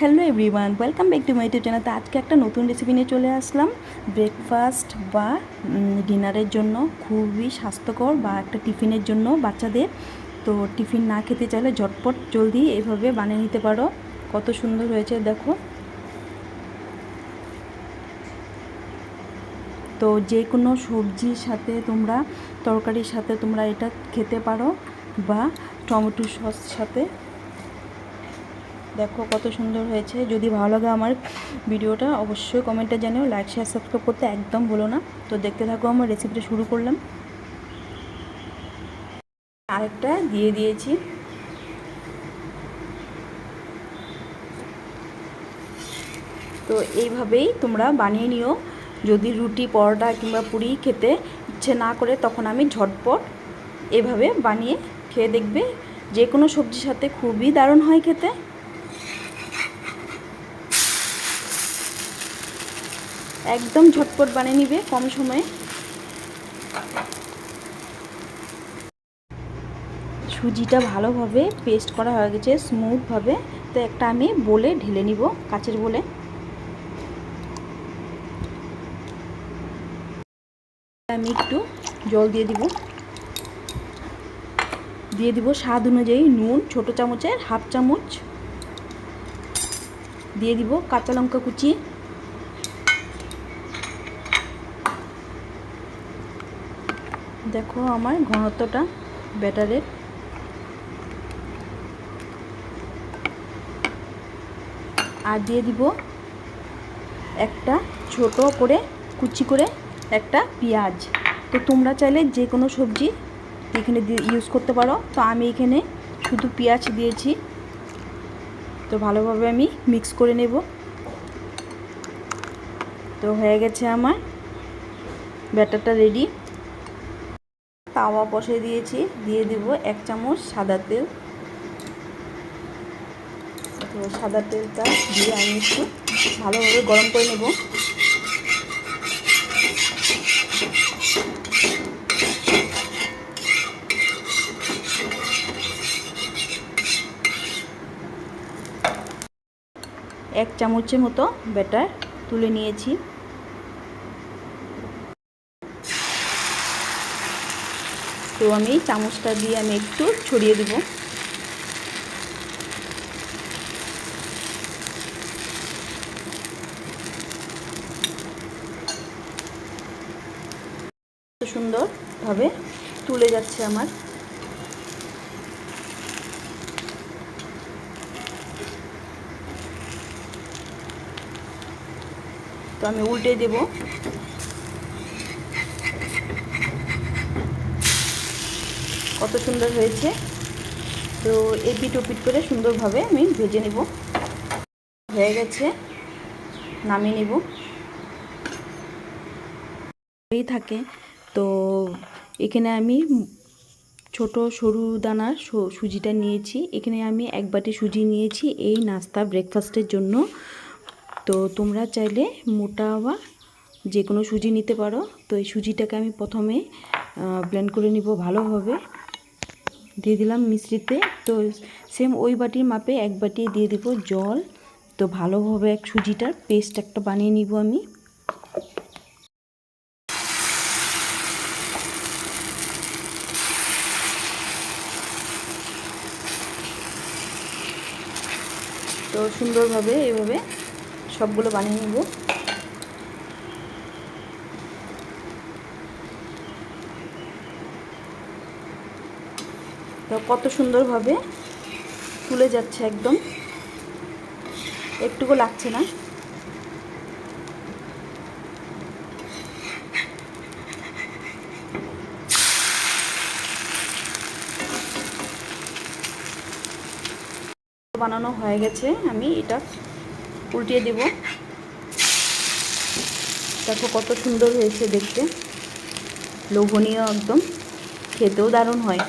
Hello everyone, welcome back to my YouTube channel. তো আজকে একটা নতুন রেসিপি নিয়ে চলে আসলাম। ব্রেকফাস্ট বা ডিনারের জন্য খুবই স্বাস্থ্যকর বা একটা টিফিনের জন্য বাচ্চাদের। তো টিফিন না খেতে চাইলে ঝটপট জলদি এভাবে বানিয়ে নিতে পারো। কত সুন্দর হয়েছে, দেখো। তো যে কোনো সবজির সাথে তোমরা, তরকারির সাথে তোমরা এটা খেতে পারো বা টমেটো সস সাথে। দেখো কত সুন্দর হয়েছে। যদি ভালো লাগে আমার ভিডিওটা, অবশ্যই কমেন্টে জানিও। লাইক শেয়ার সাবস্ক্রাইব করতে একদম বলো না। তো দেখতে থাকো, আমার রেসিপিটা শুরু করলাম। আরেকটা দিয়ে দিয়েছি। তো এইভাবেই তোমরা বানিয়ে নিও। যদি রুটি, পরোটা কিংবা পুরি খেতে ইচ্ছে না করে, তখন আমি ঝটপট এভাবে বানিয়ে খেয়ে দেখবে। যে কোনো সবজির সাথে খুবই দারুণ হয় খেতে। একদম ঝটপট বানিয়ে নিবে, কম সময়ে। সুজিটা ভালোভাবে পেস্ট করা হয়ে গেছে স্মুথভাবে তো একটা আমি বলে ঢেলে নিব, কাচের বলে। আমি একটু জল দিয়ে দিব। দিয়ে দিব স্বাদ অনুযায়ী নুন, ছোটো চামচের হাফ চামচ। দিয়ে দিব কাঁচা লঙ্কা কুচি। দেখো আমার ঘনত্বটা ব্যাটারের। আর দিয়ে দিব একটা ছোট করে কুচি করে একটা পেঁয়াজ। তো তোমরা চাইলে যে কোনো সবজি এখানে ইউজ করতে পারো। তো আমি এখানে শুধু পেঁয়াজ দিয়েছি। তো ভালোভাবে আমি মিক্স করে নেব। তো হয়ে গেছে আমার ব্যাটারটা রেডি তাওয়া বসিয়ে দিয়েছি। দিয়ে দিব এক চামচ সাদা তেল। তো সাদা তেলটা দিয়ে আমি একটু ভালোভাবে গরম করে নেব। এক চামচের মতো ব্যাটার তুলে নিয়েছি। তো আমি চামচটা দিয়ে আমি একটু ছড়িয়ে দেব। সুন্দরভাবে তুলে যাচ্ছে আমার। তো আমি উল্টে দেবো। কত সুন্দর হয়েছে। তো এপিট ওপিট করে সুন্দরভাবে আমি ভেজে নেব। হয়ে গেছে, নামিয়ে নেব। থাকে। তো এখানে আমি ছোট সরু দানার সুজিটা নিয়েছি। এখানে আমি এক বাটি সুজি নিয়েছি এই নাস্তা ব্রেকফাস্টের জন্য। তো তোমরা চাইলে মোটা বা যে কোনো সুজি নিতে পারো। তো এই সুজিটাকে আমি প্রথমে ব্লেন্ড করে নিব ভালোভাবে। দিয়ে দিলাম মিশ্রিতে। তো সেম ওই বাটির মাপে এক বাটি দিয়ে দিব জল। তো ভালোভাবে এক সুজিটার পেস্ট একটা বানিয়ে নিব আমি। তো সুন্দরভাবে এইভাবে সবগুলো বানিয়ে নেব। কত সুন্দরভাবে তুলে যাচ্ছে একদম। একটুকু লাগছে না। বানানো হয়ে গেছে, আমি এটা উল্টিয়ে দেব। দেখো কত সুন্দর হয়েছে দেখতে। লোভনীয় একদম, খেতেও দারুণ হয়।